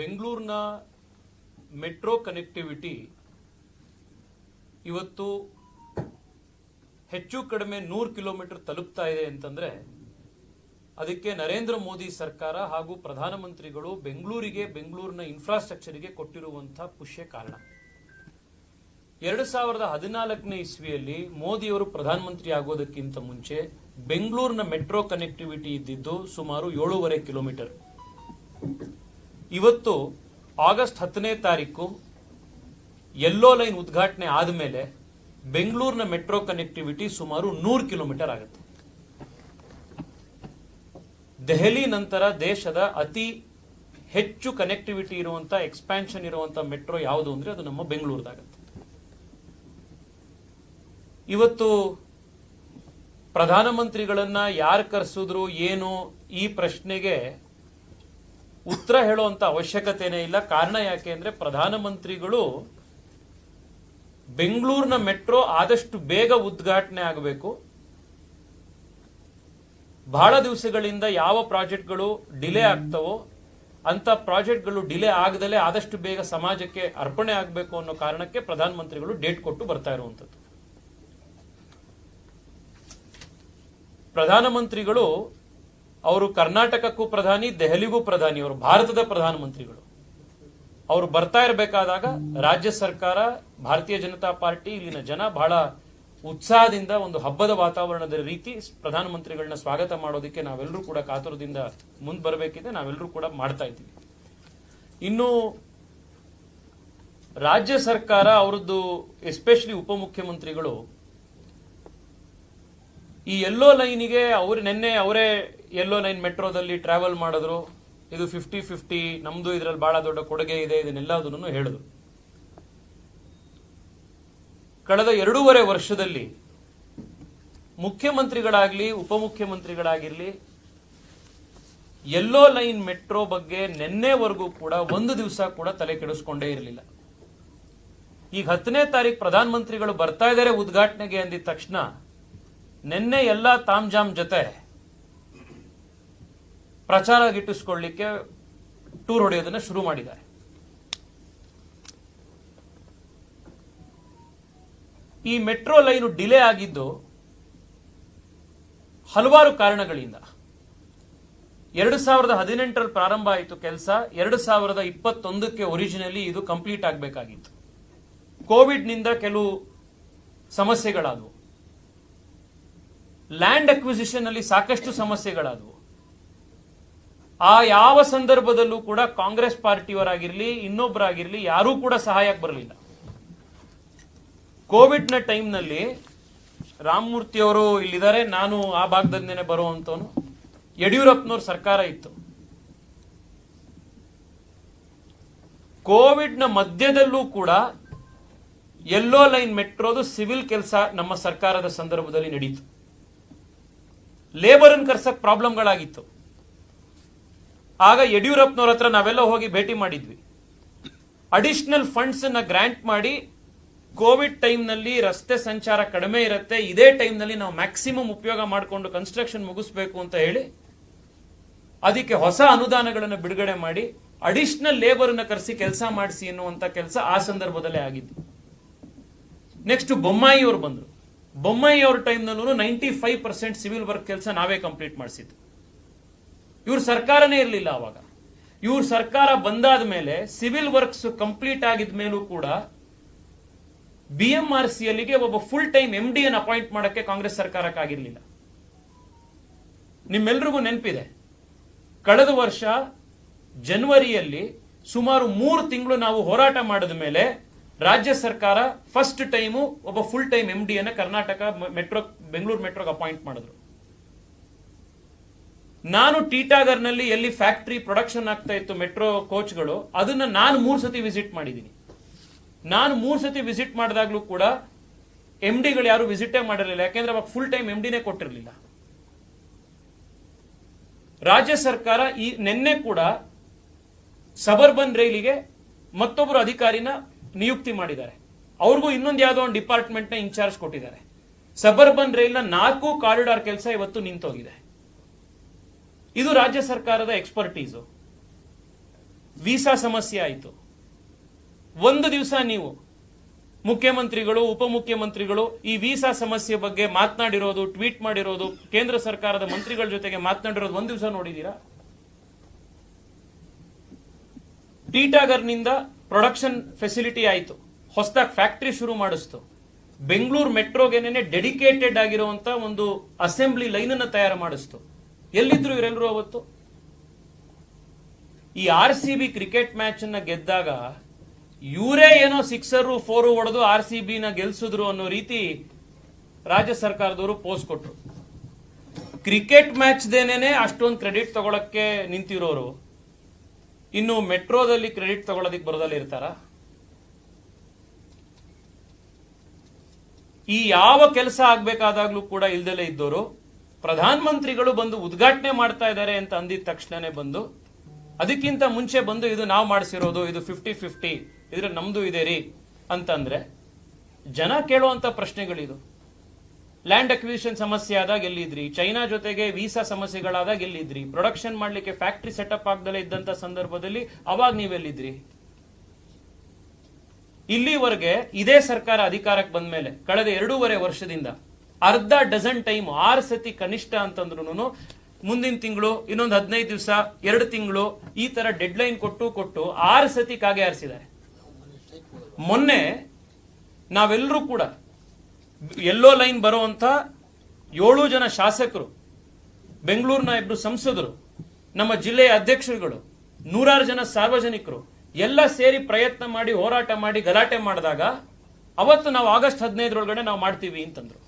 ಬೆಂಗಳೂರಿನ metro connectivity ಇವತ್ತು ಹೆಚ್ಚು ಕಡಿಮೆ ನೂರು ಕಿಲೋಮೀಟರ್ ತಲುಪ್ತಾ ಇದೆ ಅಂತಂದ್ರೆ ಅದಕ್ಕೆ ನರೇಂದ್ರ ಮೋದಿ ಸರ್ಕಾರ ಹಾಗೂ ಪ್ರಧಾನಮಂತ್ರಿಗಳು ಬೆಂಗಳೂರಿಗೆ, ಬೆಂಗಳೂರಿನ ಇನ್ಫ್ರಾಸ್ಟ್ರಕ್ಚರಿಗೆ ಕೊಟ್ಟಿರುವಂತಹ ಪುಷ್ಯ ಕಾರಣ. ಎರಡು ಸಾವಿರದ ಹದಿನಾಲ್ಕನೇ ಇಸ್ವಿಯಲ್ಲಿ ಮೋದಿಯವರು ಪ್ರಧಾನಮಂತ್ರಿ ಆಗೋದಕ್ಕಿಂತ ಮುಂಚೆ ಬೆಂಗಳೂರಿನ ಮೆಟ್ರೋ ಕನೆಕ್ಟಿವಿಟಿ ಇದ್ದಿದ್ದು ಸುಮಾರು ಏಳೂವರೆ ಕಿಲೋಮೀಟರ್. ಇವತ್ತು ಆಗಸ್ಟ್ ಹತ್ತನೇ ತಾರೀಕು ಯೆಲ್ಲೋ ಲೈನ್ ಉದ್ಘಾಟನೆ ಆದಮೇಲೆ ಬೆಂಗಳೂರಿನ ಮೆಟ್ರೋ ಕನೆಕ್ಟಿವಿಟಿ ಸುಮಾರು ನೂರು ಕಿಲೋಮೀಟರ್ ಆಗುತ್ತೆ. ದೆಹಲಿ ನಂತರ ದೇಶದ ಅತಿ ಹೆಚ್ಚು ಕನೆಕ್ಟಿವಿಟಿ ಇರುವಂತ ಎಕ್ಸ್ಪ್ಯಾನ್ಷನ್ ಇರುವಂತ ಮೆಟ್ರೋ ಯಾವುದು ಅಂದ್ರೆ ಅದು ನಮ್ಮ ಬೆಂಗಳೂರದಾಗತ್ತೆ. ಇವತ್ತು ಪ್ರಧಾನಮಂತ್ರಿಗಳನ್ನ ಯಾರು ಕರೆಸಿದ್ರು, ಏನು ಈ ಪ್ರಶ್ನೆಗೆ ಉತ್ತರ ಹೇಳುವಂತ ಅವಶ್ಯಕತೆನೇ ಇಲ್ಲ. ಕಾರಣ ಯಾಕೆ ಅಂದ್ರೆ ಪ್ರಧಾನಮಂತ್ರಿಗಳು ಬೆಂಗಳೂರಿನ ಮೆಟ್ರೋ ಆದಷ್ಟು ಬೇಗ ಉದ್ಘಾಟನೆ ಆಗಬೇಕು. ಬಹಳ ದಿವಸಗಳಿಂದ ಯಾವ ಪ್ರಾಜೆಕ್ಟ್ಗಳು ಡಿಲೇ ಆಗ್ತವೋ ಅಂತ ಪ್ರಾಜೆಕ್ಟ್ಗಳು ಡಿಲೇ ಆಗದಲ್ಲೇ ಆದಷ್ಟು ಬೇಗ ಸಮಾಜಕ್ಕೆ ಅರ್ಪಣೆ ಆಗಬೇಕು ಅನ್ನೋ ಕಾರಣಕ್ಕೆ ಪ್ರಧಾನಮಂತ್ರಿಗಳು ಡೇಟ್ ಕೊಟ್ಟು ಬರ್ತಾ ಇರುವಂಥದ್ದು. ಪ್ರಧಾನಮಂತ್ರಿಗಳು ಅವರು ಕರ್ನಾಟಕಕ್ಕೂ ಪ್ರಧಾನಿ, ದೆಹಲಿಗೂ ಪ್ರಧಾನಿ, ಅವರು ಭಾರತದ ಪ್ರಧಾನಮಂತ್ರಿಗಳು. ಅವರು ಬರ್ತಾ ಇರಬೇಕಾದಾಗ ರಾಜ್ಯ ಸರ್ಕಾರ, ಭಾರತೀಯ ಜನತಾ ಪಾರ್ಟಿ, ಇಲ್ಲಿನ ಜನ ಬಹಳ ಉತ್ಸಾಹದಿಂದ ಒಂದು ಹಬ್ಬದ ವಾತಾವರಣದ ರೀತಿ ಪ್ರಧಾನಮಂತ್ರಿಗಳನ್ನ ಸ್ವಾಗತ ಮಾಡೋದಕ್ಕೆ ನಾವೆಲ್ಲರೂ ಕೂಡ ಕಾತುರದಿಂದ ಮುಂದೆ ಬರಬೇಕಿದೆ, ನಾವೆಲ್ಲರೂ ಕೂಡ ಮಾಡ್ತಾ ಇದ್ದೀವಿ. ಇನ್ನು ರಾಜ್ಯ ಸರ್ಕಾರ, ಅವರದ್ದು ಎಸ್ಪೆಷಲಿ ಉಪಮುಖ್ಯಮಂತ್ರಿಗಳು ಈ ಎಲ್ಲೋ ಲೈನಿಗೆ ಅವರು ನಿನ್ನೆ ಅವರೇ ಯೆಲ್ಲೋ ಲೈನ್ ಮೆಟ್ರೋದಲ್ಲಿ ಟ್ರಾವೆಲ್ ಮಾಡಿದ್ರು, ಇದು ಫಿಫ್ಟಿ ಫಿಫ್ಟಿ ನಮ್ದು ಇದರಲ್ಲಿ ಬಹಳ ದೊಡ್ಡ ಕೊಡುಗೆ ಇದೆ ಇದನ್ನೆಲ್ಲದನ್ನು ಹೇಳಿದ್ರು ಕಳೆದ ಎರಡೂವರೆ ವರ್ಷದಲ್ಲಿ ಮುಖ್ಯಮಂತ್ರಿಗಳಾಗಲಿ, ಉಪಮುಖ್ಯಮಂತ್ರಿಗಳಾಗಿರ್ಲಿ, ಎಲ್ಲೋ ಲೈನ್ ಮೆಟ್ರೋ ಬಗ್ಗೆ ನಿನ್ನೆವರೆಗೂ ಕೂಡ ಒಂದು ದಿವಸ ಕೂಡ ತಲೆ ಕೆಡಿಸ್ಕೊಂಡೇ ಇರಲಿಲ್ಲ. ಈಗ ಹತ್ತನೇ ತಾರೀಕು ಪ್ರಧಾನಮಂತ್ರಿಗಳು ಬರ್ತಾ ಇದ್ದಾರೆ ಉದ್ಘಾಟನೆಗೆ ಅಂದಿದ ತಕ್ಷಣ, ನಿನ್ನೆ ಎಲ್ಲ ತಾಮ್ಜಾಮ್ ಜೊತೆ ಪ್ರಚಾರ ಗಿಟ್ಟಿಸ್ಕೊಳ್ಳಿಕ್ಕೆ ಟೂರ್ ಹೊಡೆಯೋದನ್ನ ಶುರು ಮಾಡಿದ್ದಾರೆ. ಈ ಮೆಟ್ರೋ ಲೈನು ಡಿಲೇ ಆಗಿದ್ದು ಹಲವಾರು ಕಾರಣಗಳಿಂದ. ಎರಡು ಸಾವಿರದ ಹದಿನೆಂಟರಲ್ಲಿ ಪ್ರಾರಂಭ ಆಯಿತು ಕೆಲಸ, ಎರಡು ಸಾವಿರದ ಇಪ್ಪತ್ತೊಂದಕ್ಕೆ ಒರಿಜಿನಲಿ ಇದು ಕಂಪ್ಲೀಟ್ ಆಗಬೇಕಾಗಿತ್ತು. ಕೋವಿಡ್ನಿಂದ ಕೆಲವು ಸಮಸ್ಯೆಗಳಾದವು. ಲ್ಯಾಂಡ್ ಅಕ್ವಿಸಿಷನ್ ಅಲ್ಲಿ ಸಾಕಷ್ಟು ಸಮಸ್ಯೆಗಳಾದವು. ಆ ಯಾವ ಸಂದರ್ಭದಲ್ಲೂ ಕೂಡ ಕಾಂಗ್ರೆಸ್ ಪಾರ್ಟಿಯವರಾಗಿರ್ಲಿ ಇನ್ನೊಬ್ಬರಾಗಿರ್ಲಿ ಯಾರೂ ಕೂಡ ಸಹಾಯಕ್ಕೆ ಬರಲಿಲ್ಲ. ಕೋವಿಡ್ನ ಟೈಮ್ನಲ್ಲಿ ರಾಮಮೂರ್ತಿ ಅವರು ಇಲ್ಲಿದ್ದಾರೆ, ನಾನು ಆ ಭಾಗದಿಂದನೇ ಬರುವಂತವನು ಯಡಿಯೂರಪ್ಪನವ್ರ ಸರ್ಕಾರ ಇತ್ತು. ಕೋವಿಡ್ನ ಮಧ್ಯದಲ್ಲೂ ಕೂಡ ಎಲ್ಲೋ ಲೈನ್ ಮೆಟ್ರೋದು ಸಿವಿಲ್ ಕೆಲಸ ನಮ್ಮ ಸರ್ಕಾರದ ಸಂದರ್ಭದಲ್ಲಿ ನಡೀತು. ಲೇಬರ್ ಅನ್ನು ಕರ್ಸಕ್ ಪ್ರಾಬ್ಲಮ್ಗಳಾಗಿತ್ತು. ಆಗ ಯಡಿಯೂರಪ್ಪನವ್ರ ಹತ್ರ ನಾವೆಲ್ಲ ಹೋಗಿ ಭೇಟಿ ಮಾಡಿದ್ವಿ. ಅಡಿಷನಲ್ ಫಂಡ್ಸ್ ಅನ್ನ ಗ್ರಾಂಟ್ ಮಾಡಿ ಕೋವಿಡ್ ಟೈಮ್ನಲ್ಲಿ ರಸ್ತೆ ಸಂಚಾರ ಕಡಿಮೆ ಇರುತ್ತೆ, ಇದೇ ಟೈಮ್ನಲ್ಲಿ ನಾವು ಮ್ಯಾಕ್ಸಿಮಮ್ ಉಪಯೋಗ ಮಾಡಿಕೊಂಡು ಕನ್ಸ್ಟ್ರಕ್ಷನ್ ಮುಗಿಸ್ಬೇಕು ಅಂತ ಹೇಳಿ, ಅದಕ್ಕೆ ಹೊಸ ಅನುದಾನಗಳನ್ನು ಬಿಡುಗಡೆ ಮಾಡಿ ಅಡಿಷನಲ್ ಲೇಬರ್ ಅನ್ನ ಕರೆಸಿ ಕೆಲಸ ಮಾಡಿಸಿ ಎನ್ನುವಂತ ಕೆಲಸ ಆ ಸಂದರ್ಭದಲ್ಲೇ ಆಗಿದ್ದು. ನೆಕ್ಸ್ಟ್ ಬೊಮ್ಮಾಯಿ ಅವರು ಬಂದರು. ಬೊಮ್ಮಾಯಿ ಅವ್ರ ಟೈಮ್ನಲ್ಲೂ ninety five percent civil work ಕೆಲಸ ನಾವೇ ಕಂಪ್ಲೀಟ್ ಮಾಡಿಸಿದ್ದು. ಇವ್ರ ಸರ್ಕಾರನೇ ಇರಲಿಲ್ಲ ಅವಾಗ. ಇವ್ರ ಸರ್ಕಾರ ಬಂದಾದ ಮೇಲೆ ಸಿವಿಲ್ ವರ್ಕ್ಸ್ ಕಂಪ್ಲೀಟ್ ಆಗಿದ ಮೇಲೂ ಕೂಡ ಬಿ ಎಂ ಆರ್ ಸಿ ಅಲ್ಲಿಗೆ ಒಬ್ಬ full time M D appoint ಮಾಡಕ್ಕೆ ಕಾಂಗ್ರೆಸ್ ಸರ್ಕಾರಕ್ಕಾಗಿರ್ಲಿಲ್ಲ. ನಿಮ್ಮೆಲ್ರಿಗೂ ನೆನಪಿದೆ. ಕಳೆದ ವರ್ಷ ಜನವರಿಯಲ್ಲಿ ಸುಮಾರು ಮೂರು ತಿಂಗಳು ನಾವು ಹೋರಾಟ ಮಾಡಿದ ಮೇಲೆ ರಾಜ್ಯ ಸರ್ಕಾರ ಫಸ್ಟ್ ಟೈಮು ಒಬ್ಬ ಫುಲ್ ಟೈಮ್ ಎಂ ಡಿ ಅನ್ನ ಕರ್ನಾಟಕ ಮೆಟ್ರೋ, ಬೆಂಗಳೂರು ಮೆಟ್ರೋಗೆ ಅಪಾಯಿಂಟ್ ಮಾಡಿದ್ರು. ನಾನು ಟೀಟಾಗರ್ನಲ್ಲಿ ಎಲ್ಲಿ ಫ್ಯಾಕ್ಟರಿ ಪ್ರೊಡಕ್ಷನ್ ಆಗ್ತಾ ಇತ್ತು ಮೆಟ್ರೋ ಕೋಚ್ಗಳು ಅದನ್ನ ನಾನು ಮೂರು ಸತಿ ವಿಸಿಟ್ ಮಾಡಿದ್ದೀನಿ. ನಾನು ಮೂರು ಸತಿ ವಿಸಿಟ್ ಮಾಡಿದಾಗ್ಲೂ ಕೂಡ ಎಂ ಡಿಗಳು ಯಾರು ವಿಸಿಟೇ ಮಾಡಿರಲಿಲ್ಲ. ಯಾಕೆಂದ್ರೆ ಅವಾಗ ಫುಲ್ ಟೈಮ್ ಎಂ ಡಿನೇ ಕೊಟ್ಟಿರಲಿಲ್ಲ. ರಾಜ್ಯ ಸರ್ಕಾರ ಈ ನಿನ್ನೆ ಕೂಡ ಸಬರ್ಬನ್ ರೈಲಿಗೆ ಮತ್ತೊಬ್ಬರು ಅಧಿಕಾರಿನ ನಿಯುಕ್ತಿ ಮಾಡಿದ್ದಾರೆ. ಅವ್ರಿಗೂ ಇನ್ನೊಂದು ಯಾವುದೋ ಒಂದು ಡಿಪಾರ್ಟ್ಮೆಂಟ್ನ ಇನ್ಚಾರ್ಜ್ ಕೊಟ್ಟಿದ್ದಾರೆ. ಸಬರ್ಬನ್ ರೈಲ್ನ ನಾಲ್ಕು ಕಾರಿಡಾರ್ ಕೆಲಸ ಇವತ್ತು ನಿಂತೋಗಿದೆ. ಇದು ರಾಜ್ಯ ಸರ್ಕಾರದ ಎಕ್ಸ್ಪರ್ಟೀಸು ವೀಸಾ ಸಮಸ್ಯೆ ಆಯಿತು. ಒಂದು ದಿವಸ ನೀವು ಮುಖ್ಯಮಂತ್ರಿಗಳು, ಉಪಮುಖ್ಯಮಂತ್ರಿಗಳು ಈ ವೀಸಾ ಸಮಸ್ಯೆ ಬಗ್ಗೆ ಮಾತನಾಡಿರೋದು ಟ್ವೀಟ್ ಮಾಡಿರೋದು, ಕೇಂದ್ರ ಸರ್ಕಾರದ ಮಂತ್ರಿಗಳ ಜೊತೆಗೆ ಮಾತನಾಡಿರೋದು ಒಂದು ದಿವಸ ನೋಡಿದೀರಾ? ಟೀಟಾಗರ್ನಿಂದ ಪ್ರೊಡಕ್ಷನ್ ಫೆಸಿಲಿಟಿ ಆಯಿತು. ಹೊಸದಾಗಿ ಫ್ಯಾಕ್ಟರಿ ಶುರು ಮಾಡಿಸ್ತು. ಬೆಂಗಳೂರು ಮೆಟ್ರೋಗೆನೆ ಡೆಡಿಕೇಟೆಡ್ ಆಗಿರುವಂತಹ ಒಂದು ಅಸೆಂಬ್ಲಿ ಲೈನ್ ಅನ್ನು ತಯಾರು ಮಾಡಿಸ್ತು. ಎಲ್ಲಿದ್ರು ಇವರೆಲ್ಲರೂ ಅವತ್ತು? ಈ R C B cricket match ಅನ್ನ ಗೆದ್ದಾಗ ಇವರೇ ಏನೋ ಸಿಕ್ಸರು, ಫೋರು ಹೊಡೆದು ಆರ್ ಸಿ ಬಿ ನ ಗೆಲ್ಸಿದ್ರು ಅನ್ನೋ ರೀತಿ ರಾಜ್ಯ ಸರ್ಕಾರದವರು ಪೋಸ್ಟ್ ಕೊಟ್ರು. ಕ್ರಿಕೆಟ್ ಮ್ಯಾಚ್ ದೇನೇನೆ ಅಷ್ಟೊಂದು ಕ್ರೆಡಿಟ್ ತಗೊಳಕ್ಕೆ ನಿಂತಿರೋರು. ಇನ್ನು ಮೆಟ್ರೋದಲ್ಲಿ ಕ್ರೆಡಿಟ್ ತಗೊಳ್ಳೋದಿಕ್ ಬರೋದಲ್ಲಿ ಇರ್ತಾರ? ಈ ಯಾವ ಕೆಲಸ ಆಗ್ಬೇಕಾದಾಗ್ಲೂ ಕೂಡ ಇಲ್ದಲೇ ಇದ್ದವರು ಪ್ರಧಾನ ಮಂತ್ರಿಗಳು ಬಂದು ಉದ್ಘಾಟನೆ ಮಾಡ್ತಾ ಇದ್ದಾರೆ ಅಂತ ಅಂದಿದ ತಕ್ಷಣನೇ ಬಂದು, ಅದಕ್ಕಿಂತ ಮುಂಚೆ ಬಂದು ಇದು ನಾವು ಮಾಡಿಸಿರೋದು, ಇದು ಫಿಫ್ಟಿ ಫಿಫ್ಟಿ ಇದ್ರೆ ನಮ್ದು ಇದೆ ರೀ ಅಂತಂದ್ರೆ, ಜನ ಕೇಳುವಂತ ಪ್ರಶ್ನೆಗಳಿದು. ಲ್ಯಾಂಡ್ ಅಕ್ವಿಸಿಷನ್ ಸಮಸ್ಯೆ ಆದಾಗ ಎಲ್ಲಿದ್ರಿ? ಚೈನಾ ಜೊತೆಗೆ ವೀಸಾ ಸಮಸ್ಯೆಗಳಾದಾಗ ಎಲ್ಲಿದ್ರಿ? ಪ್ರೊಡಕ್ಷನ್ ಮಾಡ್ಲಿಕ್ಕೆ ಫ್ಯಾಕ್ಟರಿ ಸೆಟಪ್ ಆಗ್ದಲೇ ಇದ್ದಂತ ಸಂದರ್ಭದಲ್ಲಿ ಅವಾಗ ನೀವೆಲ್ಲಿದ್ರಿ ಇಲ್ಲಿವರೆಗೆ ಇದೇ ಸರ್ಕಾರ ಅಧಿಕಾರಕ್ಕೆ ಬಂದ ಮೇಲೆ ಕಳೆದ ಎರಡೂವರೆ ವರ್ಷದಿಂದ ಅರ್ಧ ಡಜನ್ ಟೈಮ್, ಆರು ಸತಿ ಕನಿಷ್ಠ ಅಂತಂದ್ರು ಮುಂದಿನ ತಿಂಗಳು, ಇನ್ನೊಂದು ಹದಿನೈದು ದಿವಸ, ಎರಡು ತಿಂಗಳು, ಈ ತರ ಡೆಡ್ ಲೈನ್ ಕೊಟ್ಟು ಕೊಟ್ಟು ಆರು ಸತಿ ಕಾಗೆ ಆರಿಸಿದ್ದಾರೆ. ಮೊನ್ನೆ ನಾವೆಲ್ಲರೂ ಕೂಡ ಎಲ್ಲೋ ಲೈನ್ ಬರುವಂತ ಏಳು ಜನ ಶಾಸಕರು, ಬೆಂಗಳೂರಿನ ಇಬ್ರು ಸಂಸದರು, ನಮ್ಮ ಜಿಲ್ಲೆಯ ಅಧ್ಯಕ್ಷರುಗಳು, ನೂರಾರು ಜನ ಸಾರ್ವಜನಿಕರು, ಎಲ್ಲ ಸೇರಿ ಪ್ರಯತ್ನ ಮಾಡಿ ಹೋರಾಟ ಮಾಡಿ ಗಲಾಟೆ ಮಾಡಿದಾಗ ಅವತ್ತು ನಾವು ಆಗಸ್ಟ್ ಹದಿನೈದರೊಳಗಡೆ ನಾವು ಮಾಡ್ತೀವಿ ಅಂತಂದ್ರು.